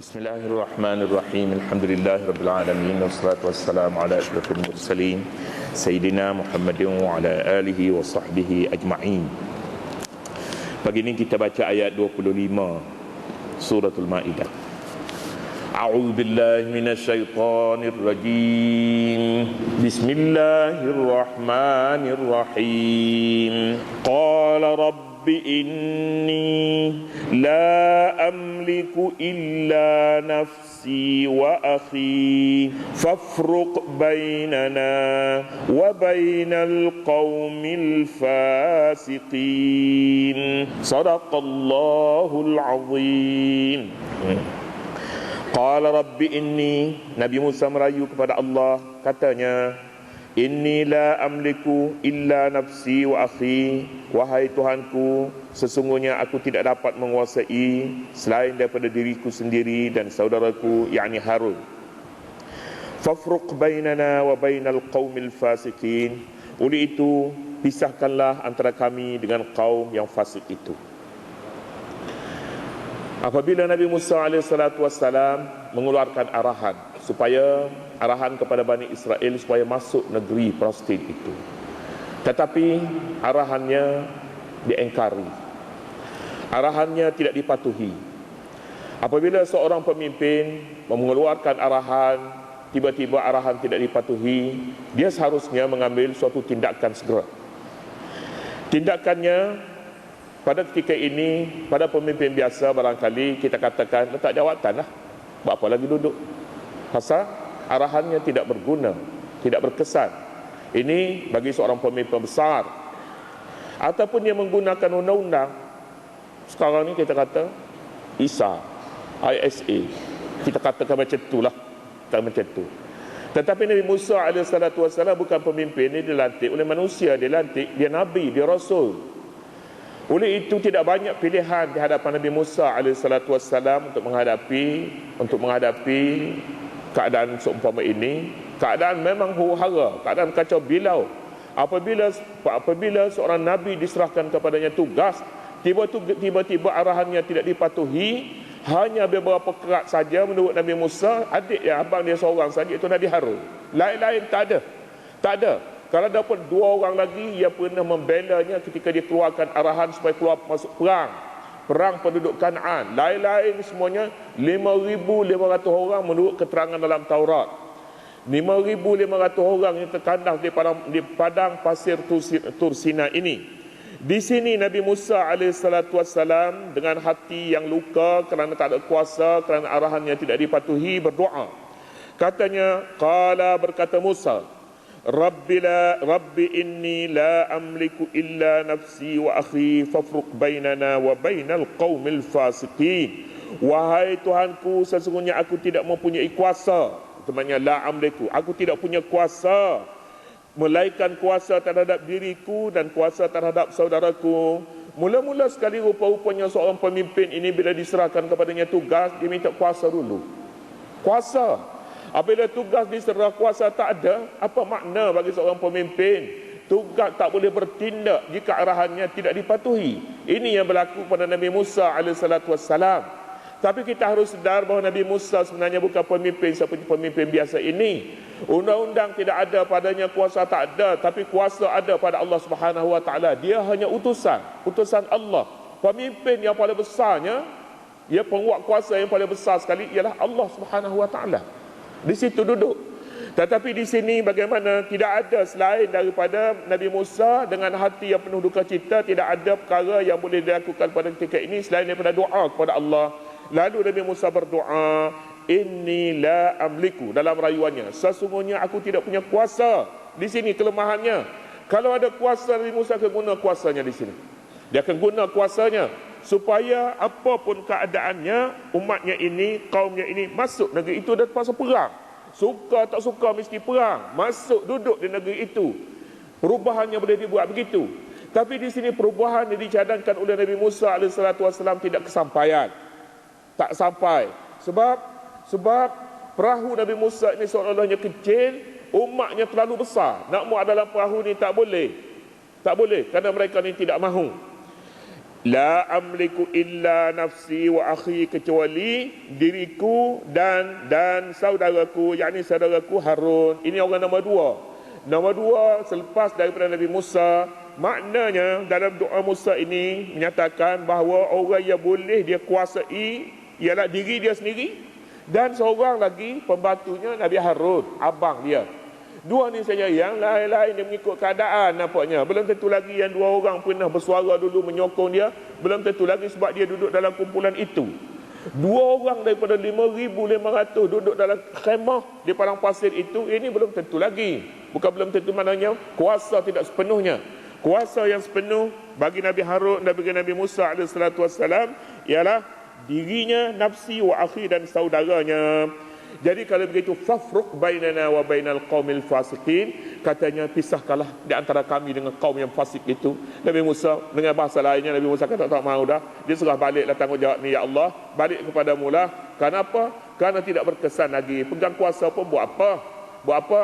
بسم الله الرحمن الرحيم الحمد لله رب العالمين والصلاة والسلام على أشرف المرسلين سيدنا محمد وعلى آله وصحبه أجمعين Pagi ini kita baca ayat 25 Suratul Ma'idah أعوذ بالله من الشيطان الرجيم بسم الله الرحمن الرحيم قال رب إني لا أملك إلا نفسي وأخي فافرق بيننا وبين القوم الفاسقين صدق الله العظيم Qala rabbi inni Nabi Musa merayu kepada Allah katanya Inni la amliku illa nafsi wa akhi. Wahai Tuhanku Sesungguhnya aku tidak dapat menguasai Selain daripada diriku sendiri dan saudaraku yakni Harun. Fafruq bainana wa bainal qawmil fasikin. Oleh itu pisahkanlah antara kami dengan kaum yang fasik itu. Apabila Nabi Musa AS mengeluarkan arahan supaya arahan kepada Bani Israel supaya masuk negeri Palestin itu. Tetapi arahannya diengkari. Arahannya tidak dipatuhi. Apabila seorang pemimpin mengeluarkan arahan, tiba-tiba arahan tidak dipatuhi, dia seharusnya mengambil suatu tindakan segera. Tindakannya pada ketika ini, pada pemimpin biasa barangkali kita katakan letak jawatan lah. Buat apa lagi duduk? Pasal arahannya tidak berguna, tidak berkesan. Ini bagi seorang pemimpin besar. Ataupun dia menggunakan undang-undang. Sekarang ni kita kata ISA, ISA. Kita katakan macam itulah. Tak macam. Tetapi Nabi Musa AS bukan pemimpin, dia dilantik oleh manusia, dia lantik, dia Nabi, dia Rasul. Oleh itu tidak banyak pilihan di hadapan Nabi Musa alaihissalatu untuk menghadapi untuk menghadapi keadaan seumpama ini. Keadaan memang huru-hara, keadaan kacau bilau. Apabila apabila seorang nabi diserahkan kepadanya tugas, tiba-tiba arahannya tidak dipatuhi, hanya beberapa kerat saja menurut Nabi Musa, adik ya abang dia seorang saja itu Nabi Harun. Lain-lain tak ada. Tak ada. Kalau dapat dua orang lagi ia pernah membelanya ketika dia keluarkan arahan supaya keluar masuk perang. Perang penduduk Kanaan. Lain-lain semuanya 5,500 orang menurut keterangan dalam Taurat. 5,500 orang yang terkandang di padang, di padang pasir Tursina ini. Di sini Nabi Musa AS dengan hati yang luka kerana tak ada kuasa, kerana arahannya tidak dipatuhi, berdoa. Katanya, Kala berkata Musa, Rabbi la Rabbi inni la amliku illa nafsi wa akhi fafruq bainana wa bainal qaumil fasiqin. Wahai Tuhanku sesungguhnya aku tidak mempunyai kuasa. Temannya la amliku. Aku tidak punya kuasa. Melainkan kuasa terhadap diriku dan kuasa terhadap saudaraku. Mula-mula sekali rupa-rupanya seorang pemimpin ini bila diserahkan kepadanya tugas Dia minta kuasa dulu. Kuasa Apabila tugas diserah kuasa tak ada, apa makna bagi seorang pemimpin? Tugas tak boleh bertindak jika arahannya tidak dipatuhi. Ini yang berlaku pada Nabi Musa AS. Tapi kita harus sedar bahawa Nabi Musa sebenarnya bukan pemimpin seperti pemimpin biasa ini. Undang-undang tidak ada padanya, kuasa tak ada. Tapi kuasa ada pada Allah Subhanahu Wa Taala. Dia hanya utusan. Utusan Allah. Pemimpin yang paling besarnya, ya penguat kuasa yang paling besar sekali ialah Allah Subhanahu Wa Taala. Di situ duduk. Tetapi di sini bagaimana tidak ada selain daripada Nabi Musa dengan hati yang penuh duka cita tidak ada perkara yang boleh dilakukan pada ketika ini selain daripada doa kepada Allah. Lalu Nabi Musa berdoa, "Inni la amliku" dalam rayuannya. Sesungguhnya aku tidak punya kuasa. Di sini kelemahannya. Kalau ada kuasa Nabi Musa akan guna kuasanya di sini. Dia akan guna kuasanya supaya apapun keadaannya umatnya ini kaumnya ini masuk negeri itu dan pasal perang. Suka tak suka mesti perang. Masuk duduk di negeri itu. Perubahannya boleh dibuat begitu. Tapi di sini perubahan yang dicadangkan oleh Nabi Musa AS tidak kesampaian. Tak sampai. Sebab sebab perahu Nabi Musa ini seolah-olahnya kecil umatnya terlalu besar. Nak muat dalam perahu ini tak boleh. Tak boleh kerana mereka ini tidak mahu La amliku illa nafsi wa akhi kecuali diriku dan dan saudaraku yakni saudaraku Harun. Ini orang nombor dua. Nombor dua selepas daripada Nabi Musa maknanya dalam doa Musa ini menyatakan bahawa orang yang boleh dia kuasai ialah diri dia sendiri dan seorang lagi pembantunya Nabi Harun, abang dia. Dua ni saja yang lain-lain dia mengikut keadaan nampaknya. Belum tentu lagi yang dua orang pernah bersuara dulu menyokong dia. Belum tentu lagi sebab dia duduk dalam kumpulan itu. Dua orang daripada 5,500 duduk dalam khemah di padang pasir itu. Ini belum tentu lagi. Bukan belum tentu maknanya kuasa tidak sepenuhnya. Kuasa yang sepenuh bagi Nabi Harun dan bagi Nabi Musa AS ialah dirinya, nafsi, wa akhi dan saudaranya. Jadi kalau begitu fafruq bainana wa bainal qaumil fasiqin katanya pisahkanlah di antara kami dengan kaum yang fasik itu. Nabi Musa dengan bahasa lainnya Nabi Musa kata tak mahu dah. Dia serah baliklah tanggungjawab ni ya Allah, balik kepada mula. Kenapa? Karena tidak berkesan lagi. Pegang kuasa pun buat apa? Buat apa?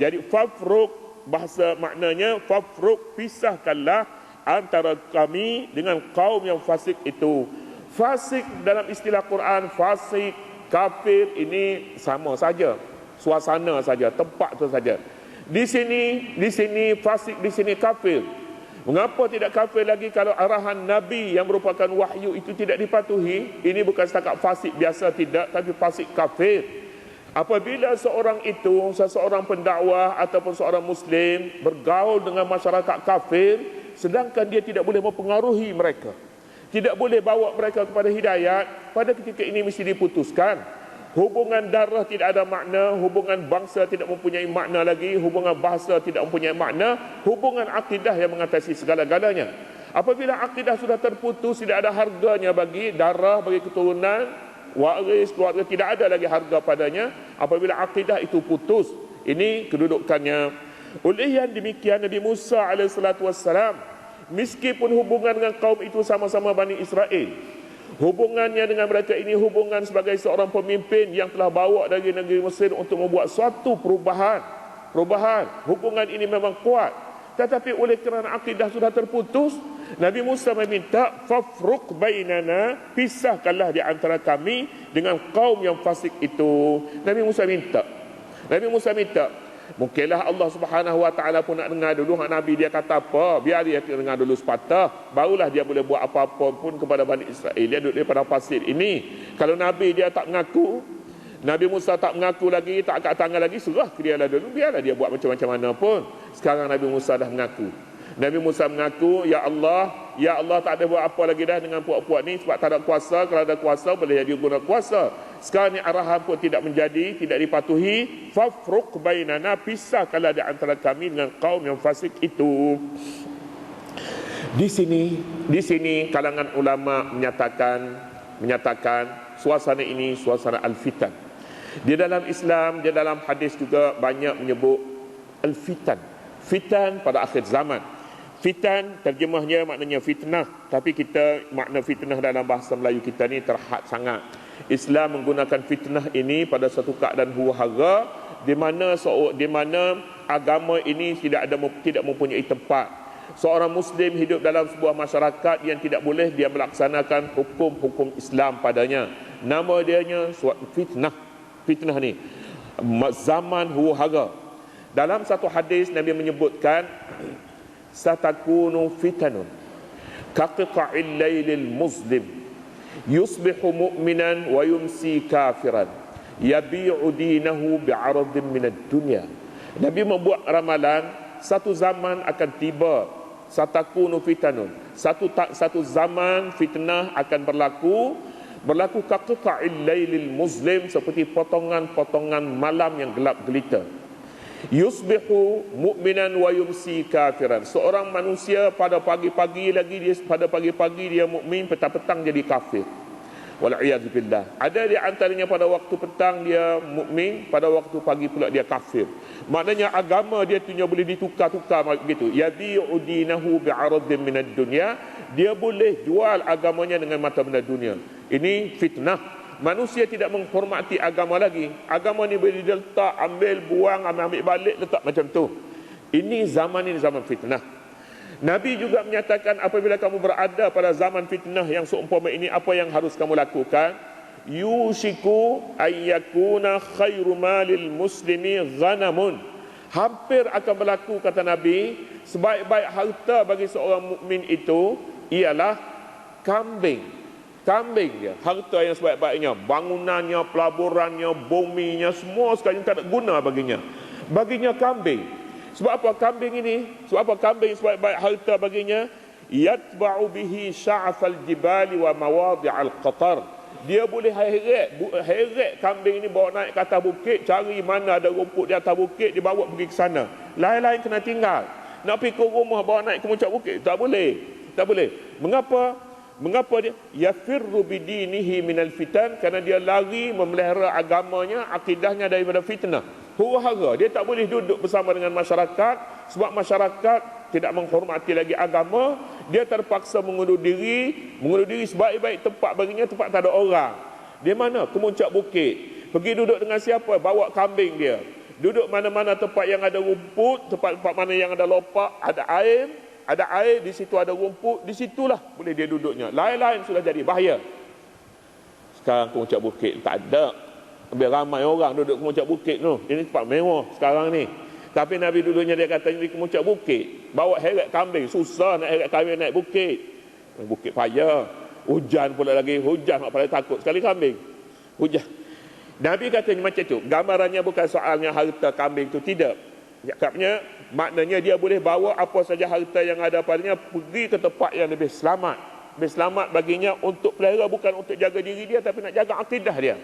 Jadi fafruq bahasa maknanya fafruq pisahkanlah antara kami dengan kaum yang fasik itu. Fasik dalam istilah Quran fasik kafir ini sama saja. Suasana saja tempat tu saja. Di sini di sini fasik di sini kafir. Mengapa tidak kafir lagi kalau arahan nabi yang merupakan wahyu itu tidak dipatuhi? Ini bukan setakat fasik biasa tidak tapi fasik kafir. Apabila seorang itu seseorang pendakwah ataupun seorang muslim bergaul dengan masyarakat kafir sedangkan dia tidak boleh mempengaruhi mereka tidak boleh bawa mereka kepada hidayat pada ketika ini mesti diputuskan. Hubungan darah tidak ada makna hubungan bangsa tidak mempunyai makna lagi hubungan bahasa tidak mempunyai makna hubungan akidah yang mengatasi segala-galanya. Apabila akidah sudah terputus tidak ada harganya bagi darah bagi keturunan waris keluarga tidak ada lagi harga padanya. Apabila akidah itu putus ini kedudukannya. Oleh yang demikian Nabi Musa alaihissalatu wassalam meskipun hubungan dengan kaum itu sama-sama Bani Israel hubungannya dengan mereka ini hubungan sebagai seorang pemimpin yang telah bawa dari negeri Mesir untuk membuat suatu perubahan. Perubahan. Hubungan ini memang kuat. Tetapi oleh kerana akidah sudah terputus Nabi Musa meminta fafruq bainana pisahkanlah di antara kami dengan kaum yang fasik itu. Nabi Musa minta. Nabi Musa minta Mungkinlah Allah Subhanahu Wa Taala pun nak dengar dulu hak Nabi dia kata apa. Biar dia dengar dulu sepatah. Barulah dia boleh buat apa-apa pun kepada Bani Israel. Dia duduk di padang pasir ini. Kalau Nabi dia tak mengaku. Nabi Musa tak mengaku lagi. Tak angkat tangan lagi. Surah dia lah dulu. Biarlah dia buat macam-macam mana pun. Sekarang Nabi Musa dah mengaku. Nabi Musa mengaku, Ya Allah, Ya Allah tak ada buat apa lagi dah dengan puak-puak ni sebab tak ada kuasa. Kalau ada kuasa, boleh jadi guna kuasa. Sekarang ni arahan pun tidak menjadi, tidak dipatuhi. Fafruq bainana, pisahkanlah di antara kami dengan kaum yang fasik itu. Di sini, di sini kalangan ulama menyatakan, menyatakan suasana ini suasana al-fitan. Di dalam Islam, di dalam hadis juga banyak menyebut al-fitan. Fitan pada akhir zaman. Fitan terjemahnya maknanya fitnah tapi kita makna fitnah dalam bahasa Melayu kita ni terhad sangat. Islam menggunakan fitnah ini pada satu keadaan huru-hara di mana di mana agama ini tidak ada tidak mempunyai tempat. Seorang muslim hidup dalam sebuah masyarakat yang tidak boleh dia melaksanakan hukum-hukum Islam padanya. Nama dianya suatu fitnah. Fitnah ni zaman huru-hara. Dalam satu hadis Nabi menyebutkan satakunu fitanun kaqita'il laylil muslim mu'minan wa yumsi kafiran yabi'u dinahu bi'aradin minad dunya Nabi membuat ramalan satu zaman akan tiba satakunu fitanun. Satu satu zaman fitnah akan berlaku berlaku kaqita'il laylil muslim seperti potongan-potongan malam yang gelap gelita yusbihu mu'minan wa yumsi kafiran. Seorang manusia pada pagi-pagi lagi dia pada pagi-pagi dia mukmin petang-petang jadi kafir. Wal billah. Ada di antaranya pada waktu petang dia mukmin pada waktu pagi pula dia kafir. Maknanya agama dia tu boleh ditukar-tukar begitu. Yabi'u dinahu bi'aradin minad dunya. Dia boleh jual agamanya dengan mata benda dunia. Ini fitnah manusia tidak menghormati agama lagi agama ni boleh diletak ambil buang ambil, ambil balik letak macam tu ini zaman ini zaman fitnah Nabi juga menyatakan apabila kamu berada pada zaman fitnah yang seumpama ini apa yang harus kamu lakukan? Yushiku ayyakuna khairu malil muslimi ghanamun. Hampir akan berlaku kata Nabi, sebaik-baik harta bagi seorang mukmin itu ialah kambing. Kambing dia, harta yang sebaik-baiknya, bangunannya, pelaburannya, buminya, semua sekali tak ada guna baginya. Baginya kambing. Sebab apa kambing ini? Sebab apa kambing sebaik-baik harta baginya? Yatba'u bihi sya'afal jibali wa mawadi'al qatar. Dia boleh heret, heret kambing ini bawa naik ke atas bukit, cari mana ada rumput di atas bukit, dibawa pergi ke sana. Lain-lain kena tinggal. Nak pergi ke rumah bawa naik ke puncak bukit, tak boleh. Tak boleh. Mengapa? Mengapa dia? Yafirru bidinihi minal fitan kerana dia lari memelihara agamanya, akidahnya daripada fitnah. Huru hara dia tak boleh duduk bersama dengan masyarakat sebab masyarakat tidak menghormati lagi agama. Dia terpaksa mengundur diri mengundur diri sebaik-baik tempat baginya tempat tak ada orang. Dia mana? Ke muncak bukit. Pergi duduk dengan siapa? Bawa kambing dia. Duduk mana-mana tempat yang ada rumput tempat-tempat mana yang ada lopak ada air ada air di situ ada rumput di situlah boleh dia duduknya lain-lain sudah jadi bahaya sekarang ke muncak bukit tak ada Biar ramai orang duduk kemuncak bukit tu. Ini tempat mewah sekarang ni. Tapi Nabi dulunya dia kata ini kemuncak bukit. Bawa heret kambing. Susah nak heret kambing naik bukit. Bukit payah. Hujan pula lagi. Hujan tak paling takut sekali kambing. Hujan. Nabi katanya macam tu. Gambarannya bukan soalnya harta kambing tu. Tidak. Katanya maknanya dia boleh bawa apa saja harta yang ada padanya pergi ke tempat yang lebih selamat. Lebih selamat baginya untuk pelihara bukan untuk jaga diri dia tapi nak jaga akidah dia.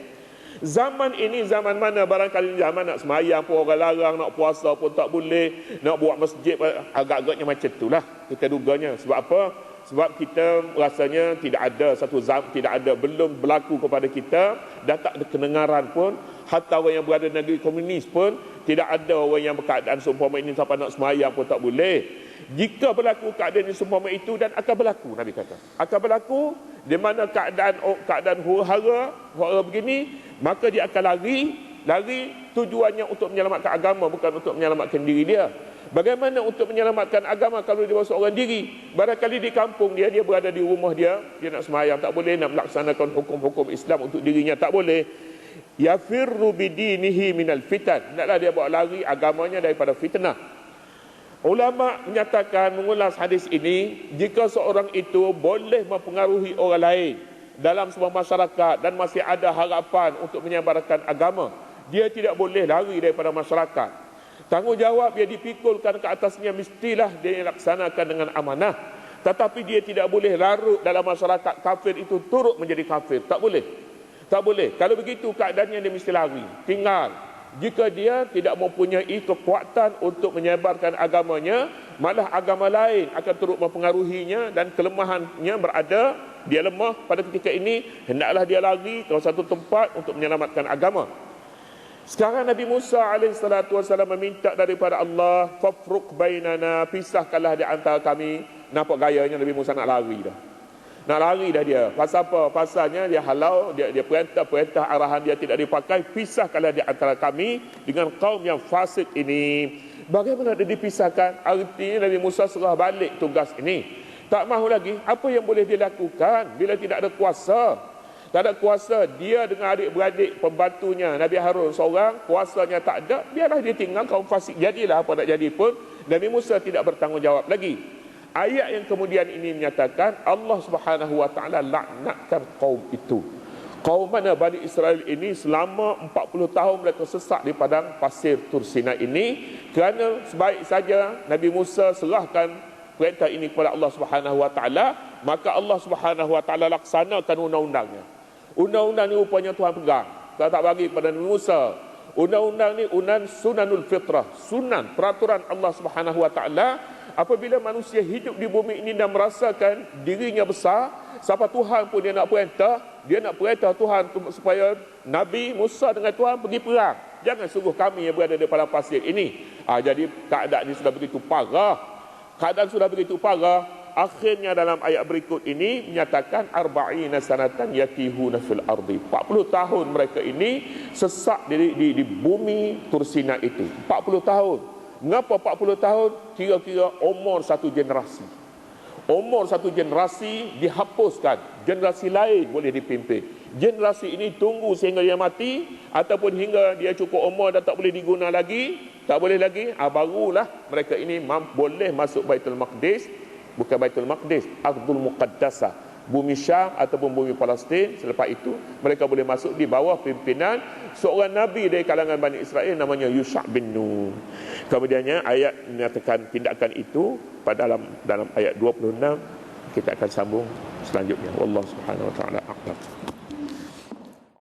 Zaman ini zaman mana barangkali zaman nak semayang pun orang larang, nak puasa pun tak boleh, nak buat masjid agak-agaknya macam itulah kita duganya. Sebab apa? Sebab kita rasanya tidak ada satu zaman, tidak ada belum berlaku kepada kita dan tak ada kedengaran pun hatta orang yang berada negeri komunis pun tidak ada orang yang berkeadaan seumpama ini sampai nak semayang pun tak boleh. Jika berlaku keadaan yang seumpama itu dan akan berlaku Nabi kata. Akan berlaku di mana keadaan keadaan huru-hara, huru begini, maka dia akan lari, lari tujuannya untuk menyelamatkan agama bukan untuk menyelamatkan diri dia. Bagaimana untuk menyelamatkan agama kalau dia seorang diri? Barangkali di kampung dia, dia berada di rumah dia, dia nak semayang, tak boleh nak melaksanakan hukum-hukum Islam untuk dirinya, tak boleh. Yafirru bidinihi minal fitan. Naklah dia bawa lari agamanya daripada fitnah. Ulama menyatakan mengulas hadis ini jika seorang itu boleh mempengaruhi orang lain dalam sebuah masyarakat dan masih ada harapan untuk menyebarkan agama, dia tidak boleh lari daripada masyarakat. Tanggungjawab dia dipikulkan ke atasnya mestilah dia laksanakan dengan amanah. Tetapi dia tidak boleh larut dalam masyarakat kafir itu turut menjadi kafir. Tak boleh. Tak boleh. Kalau begitu keadaannya dia mesti lari. Tinggal jika dia tidak mempunyai kekuatan untuk menyebarkan agamanya malah agama lain akan turut mempengaruhinya dan kelemahannya berada dia lemah pada ketika ini hendaklah dia lari ke satu tempat untuk menyelamatkan agama sekarang Nabi Musa AS meminta daripada Allah fafruq bainana pisahkanlah di antara kami nampak gayanya Nabi Musa nak lari dah nak lari dah dia. Pasal apa? Pasalnya dia halau, dia dia perintah-perintah arahan dia tidak dipakai. Pisahkanlah di antara kami dengan kaum yang fasik ini. Bagaimana dia dipisahkan? Artinya Nabi Musa serah balik tugas ini. Tak mahu lagi. Apa yang boleh dilakukan bila tidak ada kuasa? Tak ada kuasa. Dia dengan adik-beradik pembantunya Nabi Harun seorang. Kuasanya tak ada. Biarlah dia tinggal kaum fasik. Jadilah apa nak jadi pun. Nabi Musa tidak bertanggungjawab lagi. Ayat yang kemudian ini menyatakan Allah Subhanahu wa taala laknatkan kaum itu. Kaum mana Bani Israel ini selama 40 tahun mereka sesak di padang pasir Tursina ini kerana sebaik saja Nabi Musa serahkan perintah ini kepada Allah Subhanahu wa taala, maka Allah Subhanahu wa taala laksanakan undang-undangnya. Undang-undang ini rupanya Tuhan pegang. Tuhan tak bagi kepada Nabi Musa. Undang-undang ini undang sunanul fitrah, sunan peraturan Allah Subhanahu wa taala apabila manusia hidup di bumi ini dan merasakan dirinya besar, siapa Tuhan pun dia nak perintah, dia nak perintah Tuhan supaya Nabi Musa dengan Tuhan pergi perang. Jangan suruh kami yang berada di padang pasir ini. Ah, jadi keadaan ini sudah begitu parah. Keadaan sudah begitu parah. Akhirnya dalam ayat berikut ini menyatakan arba'ina sanatan yatihuna fil ardi. 40 tahun mereka ini sesak di, di, di bumi Tursina itu. 40 tahun Mengapa 40 tahun? Kira-kira umur satu generasi. Umur satu generasi dihapuskan. Generasi lain boleh dipimpin. Generasi ini tunggu sehingga dia mati ataupun hingga dia cukup umur dan tak boleh diguna lagi, tak boleh lagi, ah, barulah mereka ini boleh masuk Baitul Maqdis, bukan Baitul Maqdis, Ardul Muqaddasah bumi Syam ataupun bumi Palestin selepas itu mereka boleh masuk di bawah pimpinan seorang nabi dari kalangan Bani Israel namanya Yusha' bin Nun. Kemudiannya ayat menyatakan tindakan itu pada dalam dalam ayat 26 kita akan sambung selanjutnya. Wallahu subhanahu wa taala aqlam